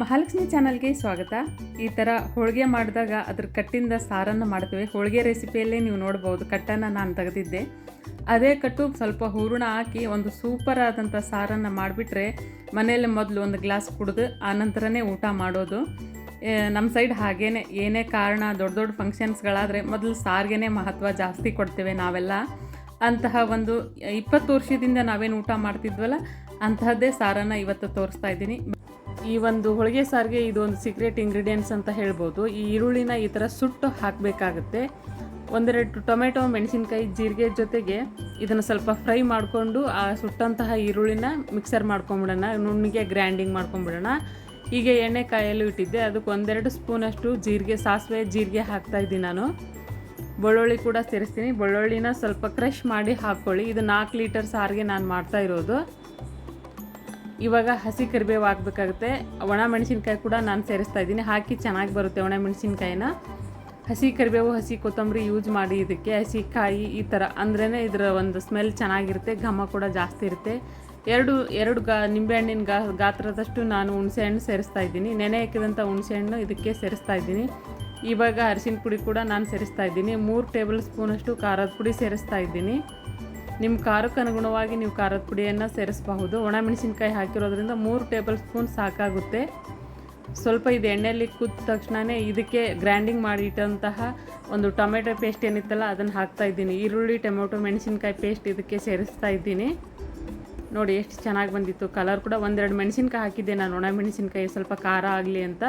ಮಹಾಲಕ್ಷ್ಮಿ ಚಾನಲ್ಗೆ ಸ್ವಾಗತ. ಈ ಥರ ಹೋಳಿಗೆ ಮಾಡಿದಾಗ ಅದ್ರ ಕಟ್ಟಿಂದ ಸಾರನ್ನು ಮಾಡ್ತೇವೆ. ಹೋಳಿಗೆ ರೆಸಿಪಿಯಲ್ಲೇ ನೀವು ನೋಡ್ಬೋದು, ಕಟ್ಟನ್ನು ನಾನು ತೆಗೆದಿದ್ದೆ. ಅದೇ ಕಟ್ಟು ಸ್ವಲ್ಪ ಹೂರಣ ಹಾಕಿ ಒಂದು ಸೂಪರ್ ಆದಂಥ ಸಾರನ್ನು ಮಾಡಿಬಿಟ್ರೆ ಮನೆಯಲ್ಲಿ ಮೊದಲು ಒಂದು ಗ್ಲಾಸ್ ಕುಡಿದು ಆನಂತರನೇ ಊಟ ಮಾಡೋದು. ನಮ್ಮ ಸೈಡ್ ಹಾಗೇನೆ. ಏನೇ ಕಾರಣ, ದೊಡ್ಡ ದೊಡ್ಡ ಫಂಕ್ಷನ್ಸ್ಗಳಾದರೆ ಮೊದಲು ಸಾರಿಗೆನೇ ಮಹತ್ವ ಜಾಸ್ತಿ ಕೊಡ್ತೇವೆ ನಾವೆಲ್ಲ. ಅಂತಹ ಒಂದು ಇಪ್ಪತ್ತು ವರ್ಷದಿಂದ ನಾವೇನು ಊಟ ಮಾಡ್ತಿದ್ವಲ್ಲ, ಅಂತಹದ್ದೇ ಸಾರನ್ನು ಇವತ್ತು ತೋರಿಸ್ತಾ ಇದ್ದೀನಿ. ಈ ಒಂದು ಹೋಳಿಗೆ ಸಾರಿಗೆ ಇದೊಂದು ಸೀಕ್ರೆಟ್ ಇಂಗ್ರೀಡಿಯೆಂಟ್ಸ್ ಅಂತ ಹೇಳ್ಬೋದು. ಈ ಈರುಳ್ಳಿನ ಈ ಥರ ಸುಟ್ಟು ಹಾಕಬೇಕಾಗುತ್ತೆ. ಒಂದೆರಡು ಟೊಮೆಟೊ, ಮೆಣಸಿನ್ಕಾಯಿ, ಜೀರಿಗೆ ಜೊತೆಗೆ ಇದನ್ನು ಸ್ವಲ್ಪ ಫ್ರೈ ಮಾಡಿಕೊಂಡು ಆ ಸುಟ್ಟಂತಹ ಈರುಳ್ಳಿನ ಮಿಕ್ಸರ್ ಮಾಡ್ಕೊಂಬಿಡೋಣ. ನುಣ್ಣಿಗೆ ಗ್ರ್ಯಾಂಡಿಂಗ್ ಮಾಡ್ಕೊಂಬಿಡೋಣ. ಈಗ ಎಣ್ಣೆ ಕಾಯಲು ಇಟ್ಟಿದ್ದೆ. ಅದಕ್ಕೆ ಒಂದೆರಡು ಸ್ಪೂನಷ್ಟು ಜೀರಿಗೆ, ಸಾಸಿವೆ ಜೀರಿಗೆ ಹಾಕ್ತಾ ಇದ್ದೀನಿ ನಾನು. ಬೆಳ್ಳುಳ್ಳಿ ಕೂಡ ಸೇರಿಸ್ತೀನಿ. ಬೆಳ್ಳುಳ್ಳಿನ ಸ್ವಲ್ಪ ಕ್ರಷ್ ಮಾಡಿ ಹಾಕ್ಕೊಳ್ಳಿ. ಇದು ನಾಲ್ಕು ಲೀಟರ್ ಸಾರಿಗೆ ನಾನು ಮಾಡ್ತಾ ಇರೋದು. ಇವಾಗ ಹಸಿ ಕರಿಬೇವು ಹಾಕಬೇಕಾಗುತ್ತೆ. ಒಣ ಮೆಣಸಿನ್ಕಾಯಿ ಕೂಡ ನಾನು ಸೇರಿಸ್ತಾ ಇದ್ದೀನಿ. ಹಾಕಿ ಚೆನ್ನಾಗಿ ಬರುತ್ತೆ ಒಣ ಮೆಣಸಿನ್ಕಾಯಿನ. ಹಸಿ ಕರಿಬೇವು, ಹಸಿ ಕೊತ್ತಂಬರಿ ಯೂಸ್ ಮಾಡಿ ಇದಕ್ಕೆ ಹಸಿ ಕಾಯಿ ಈ ಥರ ಅಂದ್ರೇ ಇದರ ಒಂದು ಸ್ಮೆಲ್ ಚೆನ್ನಾಗಿರುತ್ತೆ, ಘಮ ಕೂಡ ಜಾಸ್ತಿ ಇರುತ್ತೆ. ಎರಡು ಎರಡು ಗಾ ನಿಂಬೆಹಣ್ಣಿನ ಗಾ, ಗಾತ್ರದಷ್ಟು ನಾನು ಹುಣಸೆಹಣ್ಣು ಸೇರಿಸ್ತಾ ಇದ್ದೀನಿ. ನೆನೆ ಹಾಕಿದಂಥ ಹುಣಸೆಹಣ್ಣು ಇದಕ್ಕೆ ಸೇರಿಸ್ತಾ ಇದ್ದೀನಿ. ಇವಾಗ ಅರಿಶಿನ ಪುಡಿ ಕೂಡ ನಾನು ಸೇರಿಸ್ತಾ ಇದ್ದೀನಿ. ಮೂರು ಟೇಬಲ್ ಸ್ಪೂನಷ್ಟು ಖಾರದ ಪುಡಿ ಸೇರಿಸ್ತಾ ಇದ್ದೀನಿ. ನಿಮ್ಮ ಖಾರಕ್ಕೆ ಅನುಗುಣವಾಗಿ ನೀವು ಖಾರದ ಪುಡಿಯನ್ನು ಸೇರಿಸಬಹುದು. ಒಣ ಮೆಣಸಿನ್ಕಾಯಿ ಹಾಕಿರೋದ್ರಿಂದ ಮೂರು ಟೇಬಲ್ ಸ್ಪೂನ್ ಸಾಕಾಗುತ್ತೆ. ಸ್ವಲ್ಪ ಇದು ಎಣ್ಣೆಯಲ್ಲಿ ಕುದ್ದ ತಕ್ಷಣವೇ ಇದಕ್ಕೆ ಗ್ರ್ಯಾಂಡಿಂಗ್ ಮಾಡಿ ಇಟ್ಟಂತಹ ಒಂದು ಟೊಮೆಟೊ ಪೇಸ್ಟ್ ಏನಿತ್ತಲ್ಲ, ಅದನ್ನು ಹಾಕ್ತಾ ಇದ್ದೀನಿ. ಈರುಳ್ಳಿ, ಟೊಮೆಟೊ, ಮೆಣಸಿನ್ಕಾಯಿ ಪೇಸ್ಟ್ ಇದಕ್ಕೆ ಸೇರಿಸ್ತಾ ಇದ್ದೀನಿ. ನೋಡಿ ಎಷ್ಟು ಚೆನ್ನಾಗಿ ಬಂದಿತ್ತು ಕಲರ್ ಕೂಡ. ಒಂದೆರಡು ಮೆಣಸಿನ್ಕಾಯಿ ಹಾಕಿದ್ದೆ ನಾನು. ಒಣ ಮೆಣಸಿನ್ಕಾಯಿ ಸ್ವಲ್ಪ ಖಾರ ಆಗಲಿ ಅಂತ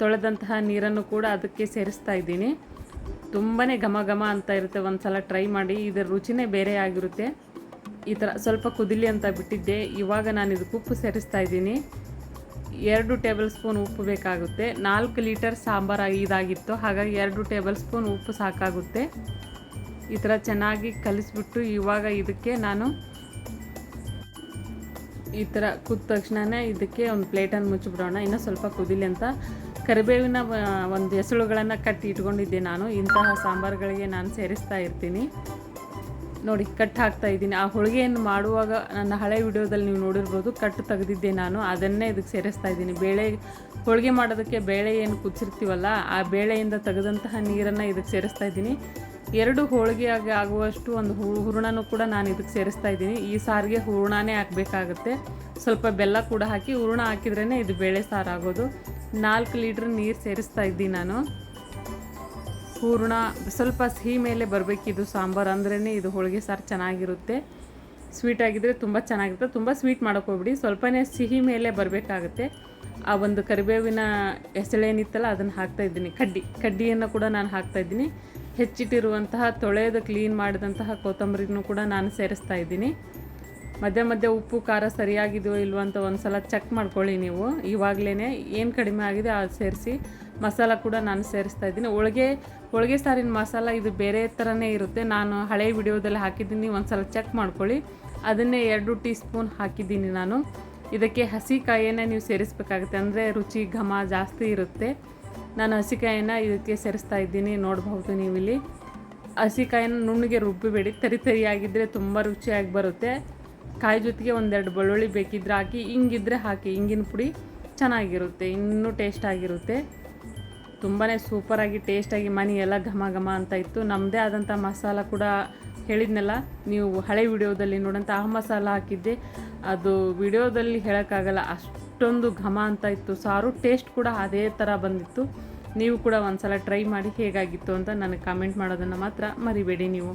ತೊಳೆದಂತಹ ನೀರನ್ನು ಕೂಡ ಅದಕ್ಕೆ ಸೇರಿಸ್ತಾ ಇದ್ದೀನಿ. ತುಂಬಾ ಘಮ ಘಮ ಅಂತ ಇರುತ್ತೆ. ಒಂದು ಸಲ ಟ್ರೈ ಮಾಡಿ ಇದರ ರುಚಿನೇ ಬೇರೆ ಆಗಿರುತ್ತೆ. ಈ ಥರ ಸ್ವಲ್ಪ ಕುದಿಲಿ ಅಂತ ಬಿಟ್ಟಿದ್ದೆ. ಇವಾಗ ನಾನು ಇದಕ್ಕೆ ಉಪ್ಪು ಸೇರಿಸ್ತಾ ಇದ್ದೀನಿ. ಎರಡು ಟೇಬಲ್ ಸ್ಪೂನ್ ಉಪ್ಪು ಬೇಕಾಗುತ್ತೆ. ನಾಲ್ಕು ಲೀಟರ್ ಸಾಂಬಾರು ಇದಾಗಿತ್ತು. ಹಾಗಾಗಿ ಎರಡು ಟೇಬಲ್ ಸ್ಪೂನ್ ಉಪ್ಪು ಸಾಕಾಗುತ್ತೆ. ಈ ಥರ ಚೆನ್ನಾಗಿ ಕಲಿಸ್ಬಿಟ್ಟು ಇವಾಗ ಇದಕ್ಕೆ ನಾನು ಈ ಥರ ಕುದ ತಕ್ಷಣವೇ ಇದಕ್ಕೆ ಒಂದು ಪ್ಲೇಟನ್ನು ಮುಚ್ಚಿಬಿಡೋಣ. ಇನ್ನೂ ಸ್ವಲ್ಪ ಕುದಿಲಿ ಅಂತ ಕರಿಬೇವಿನ ಒಂದು ಎಸಳುಗಳನ್ನು ಕಟ್ಟಿ ಇಟ್ಕೊಂಡಿದ್ದೆ ನಾನು. ಇಂತಹ ಸಾಂಬಾರುಗಳಿಗೆ ನಾನು ಸೇರಿಸ್ತಾ ಇರ್ತೀನಿ. ನೋಡಿ, ಕಟ್ ಹಾಕ್ತಾ ಇದ್ದೀನಿ. ಆ ಹೋಳಿಗೆಯನ್ನು ಮಾಡುವಾಗ ನನ್ನ ಹಳೆ ವಿಡಿಯೋದಲ್ಲಿ ನೀವು ನೋಡಿರ್ಬೋದು ಕಟ್ಟು ತೆಗೆದಿದ್ದೆ ನಾನು. ಅದನ್ನೇ ಇದಕ್ಕೆ ಸೇರಿಸ್ತಾ ಇದ್ದೀನಿ. ಬೇಳೆ, ಹೋಳಿಗೆ ಮಾಡೋದಕ್ಕೆ ಬೇಳೆ ಏನು ಕುದಿಸಿರ್ತೀವಲ್ಲ, ಆ ಬೇಳೆಯಿಂದ ತೆಗೆದಂತಹ ನೀರನ್ನು ಇದಕ್ಕೆ ಸೇರಿಸ್ತಾ ಇದ್ದೀನಿ. ಎರಡು ಹೋಳಿಗೆ ಆಗಿ, ಆಗುವಷ್ಟು ಒಂದು ಹೂರಣನೂ ಕೂಡ ನಾನು ಇದಕ್ಕೆ ಸೇರಿಸ್ತಾ ಇದ್ದೀನಿ. ಈ ಸಾರಿಗೆ ಹೂರ್ಣನೇ ಹಾಕಬೇಕಾಗುತ್ತೆ. ಸ್ವಲ್ಪ ಬೆಲ್ಲ ಕೂಡ ಹಾಕಿ, ಹೂರ್ಣ ಹಾಕಿದ್ರೇ ಇದು ಬೇಳೆ ಸಾರು ಆಗೋದು ನಾಲ್ಕು ಲೀಟ್ರ್ ನೀರು ಸೇರಿಸ್ತಾ ಇದ್ದೀನಿ ನಾನು. ಪೂರ್ಣ ಸ್ವಲ್ಪ ಸಿಹಿ ಮೇಲೆ ಬರಬೇಕಿದು ಸಾಂಬಾರು ಅಂದ್ರೇ ಇದು ಹೋಳಿಗೆ ಸಾರು ಚೆನ್ನಾಗಿರುತ್ತೆ. ಸ್ವೀಟ್ ಆಗಿದ್ದರೆ ತುಂಬ ಚೆನ್ನಾಗಿರುತ್ತೆ. ತುಂಬ ಸ್ವೀಟ್ ಹೋಗ್ಬಿಡಿ. ಸ್ವಲ್ಪನೇ ಸಿಹಿ ಮೇಲೆ ಬರಬೇಕಾಗುತ್ತೆ. ಆ ಒಂದು ಕರಿಬೇವಿನ ಎಸಳೇನಿತ್ತಲ್ಲ ಅದನ್ನು ಹಾಕ್ತಾ ಇದ್ದೀನಿ. ಕಡ್ಡಿ, ಕಡ್ಡಿಯನ್ನು ಕೂಡ ನಾನು ಹಾಕ್ತಾ ಇದ್ದೀನಿ. ಹೆಚ್ಚಿಟ್ಟಿರುವಂತಹ ತೊಳೆದು ಕ್ಲೀನ್ ಮಾಡಿದಂತಹ ಕೊತ್ತಂಬರಿನೂ ಕೂಡ ನಾನು ಸೇರಿಸ್ತಾ ಇದ್ದೀನಿ. ಮಧ್ಯೆ ಮಧ್ಯೆ ಉಪ್ಪು, ಖಾರ ಸರಿಯಾಗಿದೆಯೋ ಇಲ್ವೋ ಅಂತ ಒಂದು ಸಲ ಚೆಕ್ ಮಾಡ್ಕೊಳ್ಳಿ ನೀವು. ಇವಾಗಲೇ ಏನು ಕಡಿಮೆ ಆಗಿದೆ ಅದು ಸೇರಿಸಿ ಮಸಾಲ ಕೂಡ ನಾನು ಸೇರಿಸ್ತಾ ಇದ್ದೀನಿ. ಹೋಳಿಗೆ ಹೋಳಿಗೆ ಸಾರಿನ ಮಸಾಲ ಇದು ಬೇರೆ ಥರನೇ ಇರುತ್ತೆ. ನಾನು ಹಳೆ ವಿಡಿಯೋದಲ್ಲಿ ಹಾಕಿದ್ದೀನಿ ಒಂದು ಸಲ ಚೆಕ್ ಮಾಡ್ಕೊಳ್ಳಿ. ಅದನ್ನೇ ಎರಡು ಟೀ ಸ್ಪೂನ್ ಹಾಕಿದ್ದೀನಿ ನಾನು. ಇದಕ್ಕೆ ಹಸಿಕಾಯಿಯನ್ನೇ ನೀವು ಸೇರಿಸಬೇಕಾಗುತ್ತೆ. ಅಂದರೆ ರುಚಿ, ಘಮ ಜಾಸ್ತಿ ಇರುತ್ತೆ. ನಾನು ಹಸಿಕಾಯನ್ನು ಇದಕ್ಕೆ ಸೇರಿಸ್ತಾ ಇದ್ದೀನಿ, ನೋಡಬಹುದು ನೀವು ಇಲ್ಲಿ ಹಸಿಕಾಯಿನ ನುಣ್ಣಗೆ ರುಬ್ಬಿಬೇಡಿ. ತರಿ ತರಿಯಾಗಿದ್ದರೆ ತುಂಬ ರುಚಿಯಾಗಿ ಬರುತ್ತೆ. ಕಾಯಿ ಜೊತೆಗೆ ಒಂದೆರಡು ಬೆಳ್ಳುಳ್ಳಿ ಬೇಕಿದ್ರೆ ಹಾಕಿ, ಹಿಂಗಿದ್ರೆ ಹಾಕಿ, ಹಿಂಗಿನ ಪುಡಿ ಚೆನ್ನಾಗಿರುತ್ತೆ, ಇನ್ನೂ ಟೇಸ್ಟ್ ಆಗಿರುತ್ತೆ. ತುಂಬಾ ಸೂಪರಾಗಿ ಟೇಸ್ಟಾಗಿ ಮನೆ ಎಲ್ಲ ಘಮ ಘಮ ಅಂತ ಇತ್ತು. ನಮ್ಮದೇ ಆದಂಥ ಮಸಾಲ ಕೂಡ ಹೇಳಿದ್ನಲ್ಲ, ನೀವು ಹಳೆ ವಿಡಿಯೋದಲ್ಲಿ ನೋಡೋಂಥ ಆ ಮಸಾಲ ಹಾಕಿದ್ದೆ. ಅದು ವಿಡಿಯೋದಲ್ಲಿ ಹೇಳೋಕ್ಕಾಗಲ್ಲ, ಅಷ್ಟೊಂದು ಘಮ ಅಂತ ಇತ್ತು. ಸಾರು ಟೇಸ್ಟ್ ಕೂಡ ಅದೇ ಥರ ಬಂದಿತ್ತು. ನೀವು ಕೂಡ ಒಂದು ಸಲ ಟ್ರೈ ಮಾಡಿ ಹೇಗಾಗಿತ್ತು ಅಂತ ನನಗೆ ಕಾಮೆಂಟ್ ಮಾಡೋದನ್ನು ಮಾತ್ರ ಮರಿಬೇಡಿ ನೀವು.